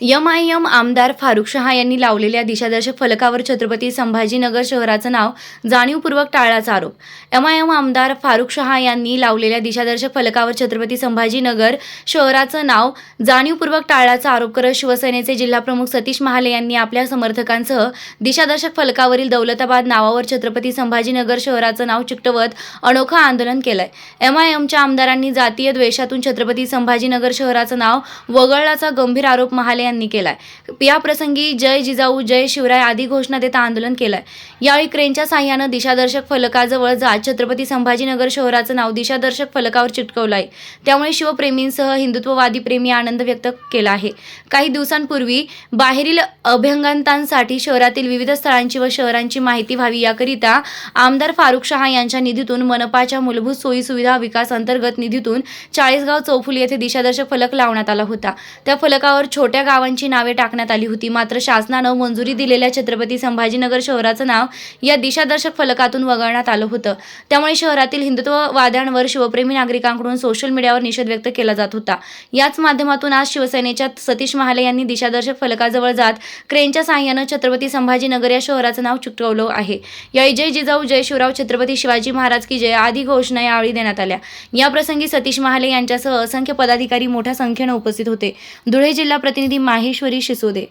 M I am आमदार फारुख शहा यांनी लावलेल्या दिशादर्शक फलकावर छत्रपती संभाजीनगर शहराचं नाव जाणीवपूर्वक टाळल्याचा आरोप. एम आय एम आमदार फारुख शहा यांनी लावलेल्या दिशादर्शक फलकावर छत्रपती संभाजीनगर शहराचं नाव जाणीवपूर्वक टाळल्याचा आरोप करत शिवसेनेचे जिल्हाप्रमुख सतीश महाले यांनी आपल्या समर्थकांसह दिशादर्शक फलकावरील दौलताबाद नावावर छत्रपती संभाजीनगर शहराचं नाव चिकटवत अनोखं आंदोलन केलंय. एम आय एमच्या आमदारांनी जातीय द्वेषातून छत्रपती संभाजीनगर शहराचं नाव वगळल्याचा गंभीर आरोप महाले यांनी केलाय. या प्रसंगी जय जिजाऊ जय शिवराय आदी घोषणा देता आंदोलन केलंय. यावेळी क्रेनच्या साह्यानं दिशादर्शक फलकाजवळ जात छत्रपती संभाजीनगर शहराचं नाव दिशादर्शक फलकावर चिटकवलं आहे त्यामुळे शिवप्रेमींसह हिंदुत्ववादी प्रेमी आनंद व्यक्त केला आहे. काही दिवसांपूर्वी बाहेरील अभ्यंगतांसाठी शहरातील विविध स्थळांची व शहरांची माहिती व्हावी याकरिता आमदार फारुख शहा यांच्या निधीतून मनपाच्या मूलभूत सोयी सुविधा विकास अंतर्गत निधीतून चाळीसगाव चौफुली येथे दिशादर्शक फलक लावण्यात आला होता. त्या फलकावर छोट्या गावांची नावे टाकण्यात आली होती. मात्र शासनानं मंजुरी दिलेल्या छत्रपती संभाजीनगर शहराचं नाव या दिशादर्शक फलकातून वगळण्यात आलं होतं. त्यामुळे शहरातील हिंदुत्ववाद्यांवर शिवप्रेमी नागरिकांकडून सोशल मीडियावर निषेध व्यक्त केला जात होता. याच माध्यमातून आज शिवसेनेच्या सतीश महाले यांनी दिशादर्शक फलकाजवळ जात क्रेनच्या साह्यानं छत्रपती संभाजीनगर या शहराचं नाव चिकटवलं आहे. यावेळी जय जिजाऊ जय शिवराव छत्रपती शिवाजी महाराज की जय आदी घोषणा यावेळी देण्यात आल्या. याप्रसंगी सतीश महाले यांच्यासह असंख्य पदाधिकारी मोठ्या संख्येनं उपस्थित होते. धुळे जिल्हा प्रतिनिधी माहेश्वरी शिसोदे.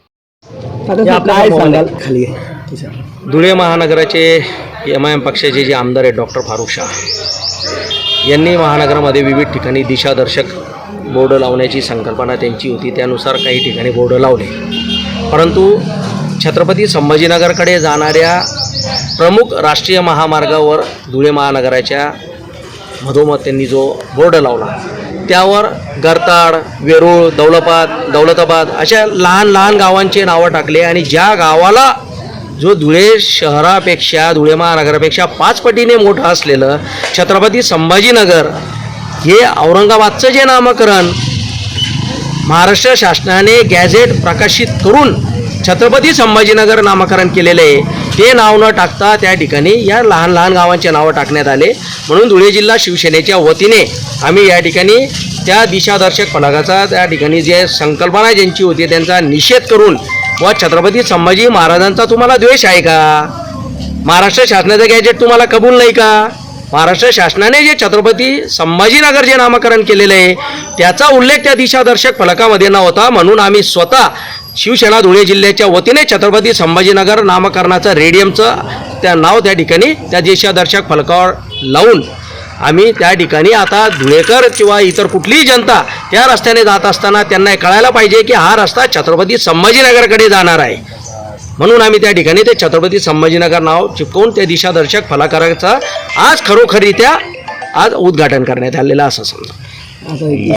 आता काय सांगाल? खाली आहे. धुळे महानगराचे एम आय एम पक्षाचे जे आमदार आहेत डॉक्टर फारुख शाह यांनी महानगरामध्ये विविध ठिकाणी दिशादर्शक बोर्ड लावण्याची संकल्पना त्यांची होती. त्यानुसार काही ठिकाणी बोर्ड लावले. परंतु छत्रपती संभाजीनगरकडे जाणाऱ्या प्रमुख राष्ट्रीय महामार्गावर धुळे महानगराच्या मधोमध त्यांनी जो बोर्ड लावला त्यावर गरताड वेरूळ दौलताबाद दौलताबाद अशा लहान लहान गावांचे नावं टाकले आणि ज्या गावाला जो धुळे शहरापेक्षा धुळे महानगरापेक्षा पाच पटीने मोठं असलेलं छत्रपती संभाजीनगर हे औरंगाबादचं जे नामकरण महाराष्ट्र शासनाने गॅझेट प्रकाशित करून छत्रपती संभाजीनगर नामकरण केलेलं आहे. ते नाव न टाकता त्या ठिकाणी या लहान लहान गावांचे नावं टाकण्यात आले. म्हणून धुळे जिल्हा शिवसेनेच्या वतीने आम्ही या ठिकाणी त्या दिशादर्शक फलकाचा त्या ठिकाणी जे संकल्पना ज्यांची होती त्यांचा निषेध करून व छत्रपती संभाजी महाराजांचा तुम्हाला द्वेष आहे का? महाराष्ट्र शासनाचं गॅजेट तुम्हाला कबूल नाही का? महाराष्ट्र शासनाने जे छत्रपती संभाजीनगर जे नामकरण केलेलं आहे त्याचा उल्लेख त्या दिशादर्शक फलकामध्ये नव्हता म्हणून आम्ही स्वतः शिवसेना धुळे जिल्ह्याच्या वतीने छत्रपती संभाजीनगर नामकरणाचं रेडियमचं त्या नाव त्या ठिकाणी त्या दिशादर्शक फलकावर लावून आम्ही त्या ठिकाणी आता धुळेकर किंवा इतर कुठलीही जनता त्या रस्त्याने जात असताना त्यांना हे कळायला पाहिजे की हा रस्ता छत्रपती संभाजीनगरकडे जाणार आहे. म्हणून आम्ही त्या ठिकाणी ते छत्रपती संभाजीनगर नाव चिपकवून त्या दिशादर्शक फलाकाराचं आज खरोखरीत्या आज उद्घाटन करण्यात आलेलं असं समजा.